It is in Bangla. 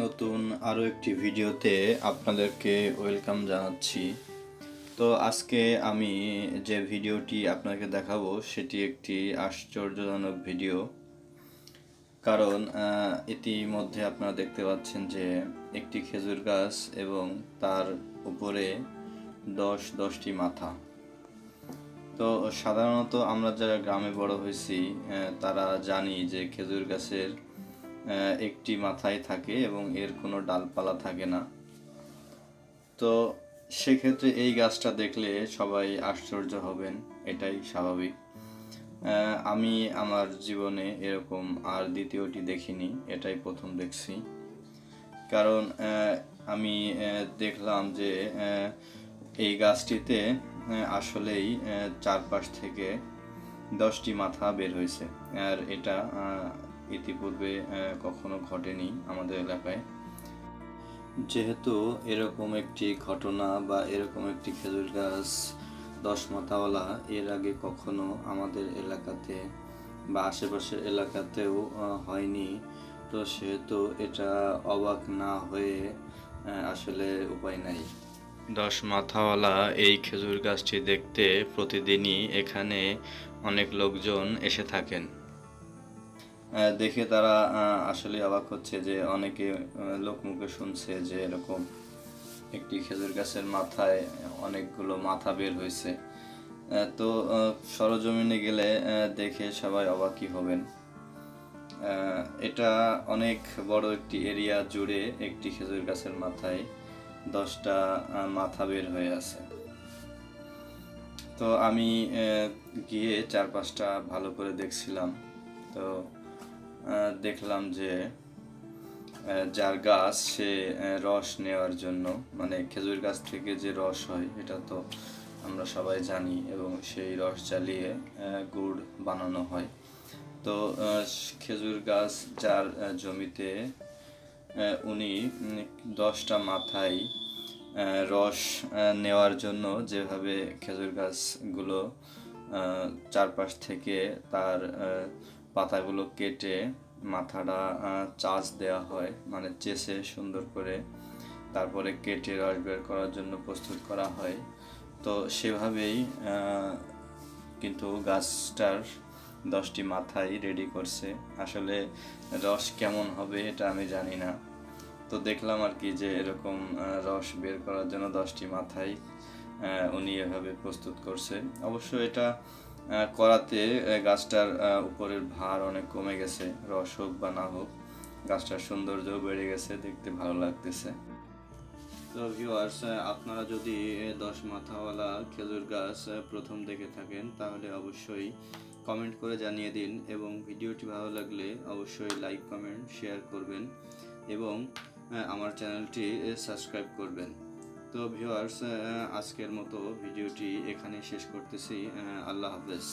নতুন আরও একটি ভিডিওতে আপনাদেরকে ওয়েলকাম জানাচ্ছি। তো আজকে আমি যে ভিডিওটি আপনাকে দেখাবো, সেটি একটি আশ্চর্যজনক ভিডিও। কারণ ইতিমধ্যে আপনারা দেখতে পাচ্ছেন যে একটি খেজুর গাছ এবং তার উপরে দশ, দশটি মাথা। তো সাধারণত আমরা যারা গ্রামে বড় হয়েছি তারা জানি যে খেজুর গাছের একটি মাথায় থাকে এবং এর কোনো ডালপালা থাকে না। তো সেক্ষেত্রে এই গাছটা দেখলে সবাই আশ্চর্য হবেন, এটাই স্বাভাবিক। আমি আমার জীবনে এরকম আর দ্বিতীয়টি দেখিনি, এটাই প্রথম দেখছি। কারণ আমি দেখলাম যে এই গাছটিতে আসলেই চারপাশ থেকে দশটি মাথা বের হয়েছে। আর এটা ইতিপূর্বে কখনো ঘটেনি আমাদের এলাকায়। যেহেতু এরকম একটি ঘটনা বা এরকম একটি খেজুর গাছ দশ মাথাওয়ালা এর আগে কখনো আমাদের এলাকাতে বা আশেপাশের এলাকাতেও হয়নি। তো সেহেতু এটা অবাক না হয়ে আসলে উপায় নাই। দশ মাথাওয়ালা এই খেজুর গাছটি দেখতে প্রতিদিনই এখানে অনেক লোকজন এসে থাকেন। দেখে তারা আসলে অবাক হচ্ছে যে অনেকে আহ, লোকমুখে শুনছে যে এরকম একটি খেজুর গাছের মাথায় অনেকগুলো মাথা বের হয়েছে। তো সরজমিনে গেলে দেখে সবাই অবাকই হবেন। এটা অনেক বড় একটি এরিয়া জুড়ে একটি খেজুর গাছের মাথায় দশটা মাথা বের হয়ে আছে। তো আমি গিয়ে চার পাঁচটা ভালো করে দেখছিলাম। তো দেখলাম যে যার গাছ সে রস নেওয়ার জন্য মানে খেজুর গাছ থেকে যে রস হয় এটা তো আমরা সবাই জানি এবং সেই রস আহ, গুড় বানানো হয়। তো খেজুর গাছ যার জমিতে উনি দশটা মাথায় রস নেওয়ার জন্য যেভাবে খেজুর গাছগুলো চারপাশ থেকে তার পাতাগুলো কেটে মাথাটা চাষ দেওয়া হয় মানে চেষে সুন্দর করে। তারপরে কেটে রস বের করার জন্য প্রস্তুত করা হয়। তো সেভাবেই কিন্তু গাছটার দশটি মাথায় রেডি করছে। আসলে রস কেমন হবে এটা আমি জানি না। তো দেখলাম আর কি যে এরকম রস বের করার জন্য দশটি আহ, উনি এভাবে প্রস্তুত করছে। অবশ্য এটা করাতে গাছটার উপরের ভার অনেক কমে গেছে। রস হোক বা না হোক, গাছটার সৌন্দর্য বেড়ে গেছে, দেখতে ভালো লাগতেছে। তো ভিউয়ার্স আপনারা যদি দশ মাথাওয়ালা খেজুর গাছ প্রথম দেখে থাকেন, তাহলে অবশ্যই কমেন্ট করে জানিয়ে দিন এবং ভিডিওটি ভালো লাগলে অবশ্যই লাইক কমেন্ট শেয়ার করবেন এবং আমার চ্যানেলটি সাবস্ক্রাইব করবেন। তো ভিউয়ার্স আজকের মতো ভিডিওটি এখানে শেষ করতেছি আল্লাহ হাফেজ।